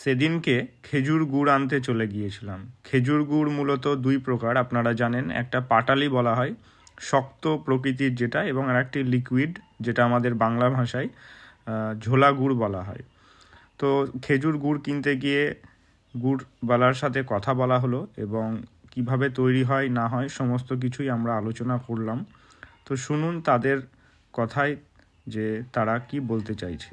সেদিনকে খেজুর গুড় আনতে চলে গিয়েছিলাম। খেজুর গুড় মূলত দুই প্রকার, আপনারা জানেন, একটা পাটালি বলা হয়, শক্ত প্রকৃতির যেটা, এবং আর একটি লিকুইড, যেটা আমাদের বাংলা ভাষায় ঝোলা গুড় বলা হয়। তো খেজুর গুড় কিনতে গিয়ে গুড়বালার সাথে কথা বলা হলো, এবং কীভাবে তৈরি হয়, না হয়, সমস্ত কিছুই আমরা আলোচনা করলাম। তো শুনুন তাদের কথায় যে তারা কি বলতে চাইছে।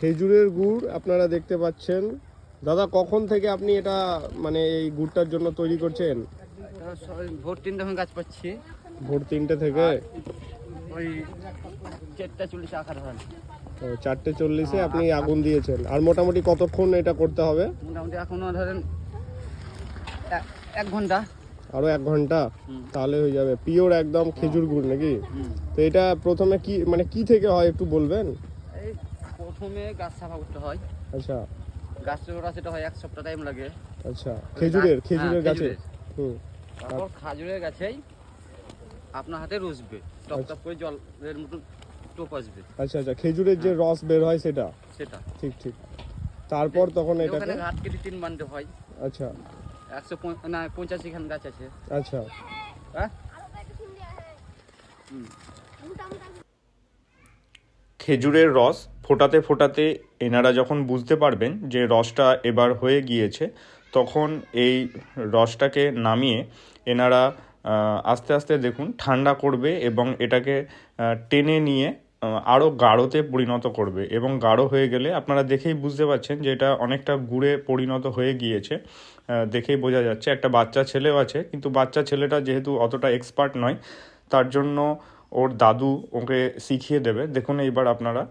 খেজুরের গুড় আপনারা দেখতে পাচ্ছেন। দাদা কখন থেকে আপনি এটা মানে এই গুড়টার জন্য তৈরি করছেন? ভোর তিনটে গাছ পাচ্ছি। ভোর তিনটে থেকে? ওই চারটা চল্লিশ আকার হয়। চারটে চল্লিশে আপনি আগুন দিয়েছেন। আর মোটামুটি কতক্ষণ এটা করতে হবে? মোটামুটি এখনও ধরেন এক- ঘণ্টা। আরও এক ঘণ্টা? তাহলে হয়ে যাবে। পিওর একদম খেজুর গুড় নাকি? তো এটা প্রথমে কি মানে কি থেকে হয় একটু বলবেন? প্রথমে গাছ সাফা করতে হয়। আচ্ছা। গাছ ওরা সেটা হয় এক সপ্তাহ টাইম লাগে। আচ্ছা। খেজুরের হ্যাঁ, খেজুরের গাছে? হুম। তারপর খাজুরের গাছেই আপনার হাতে রসবে টপ টপ করে জলের মতন টোপ আসবে। আচ্ছা আচ্ছা। খেজুরের যে রস বের হয় সেটা? সেটা। ঠিক ঠিক। তারপর তখন এটাকে? ওখানে ঘাট কেটে তিন বান্ডে হয়। আচ্ছা। একশো না পঞ্চাশি খান গাছ আছে। আচ্ছা। হ্যাঁ? খেজুরের রস ফোটাতে ফোটাতে এনারা যখন বুঝতে পারবেন যে রসটা এবার হয়ে গিয়েছে, তখন এই রসটাকে নামিয়ে এনারা আস্তে আস্তে দেখুন ঠান্ডা করবে এবং এটাকে টেনে নিয়ে আরও গাঢ়তে পরিণত করবে। এবং গাঢ় হয়ে গেলে আপনারা দেখেই বুঝতে পারছেন যে এটা অনেকটা গুড়ে পরিণত হয়ে গিয়েছে। দেখেই বোঝা যাচ্ছে, একটা বাচ্চা ছেলেও আছে, কিন্তু বাচ্চা ছেলেটা যেহেতু অতটা এক্সপার্ট নয়, তার জন্য ওর দাদু ওকে শিখিয়ে দেবে। দেখুন এইবার আপনারা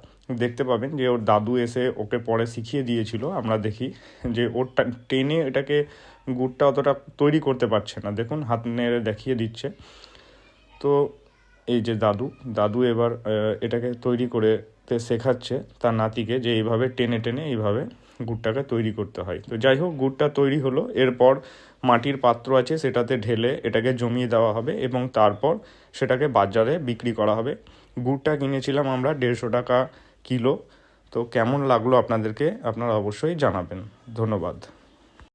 দেখতে পাবেন যে ওর দাদু এসে ওকে পরে শিখিয়ে দিয়েছিল। আমরা দেখি যে ওর টেনে এটাকে গুড়টা অতটা তৈরি করতে পারছে না। দেখুন হাত নেড়ে দেখিয়ে দিচ্ছে। তো এই যে দাদু দাদু এবার এটাকে তৈরি করে শেখাচ্ছে তার নাতিকে যে এইভাবে টেনে টেনে এইভাবে গুড়টাকে তৈরি করতে হয়। তো যাই হোক, গুড়টা তৈরি হলো। এরপর মাটির পাত্র আছে সেটাতে ঢেলে এটাকে জমিয়ে দেওয়া হবে এবং তারপর সেটাকে বাজারে বিক্রি করা হবে। গুড়টা কিনেছিলাম আমরা দেড়শো টাকা কিলো। তো কেমন লাগল আপনাদেরকে আপনারা অবশ্যই জানাবেন। ধন্যবাদ।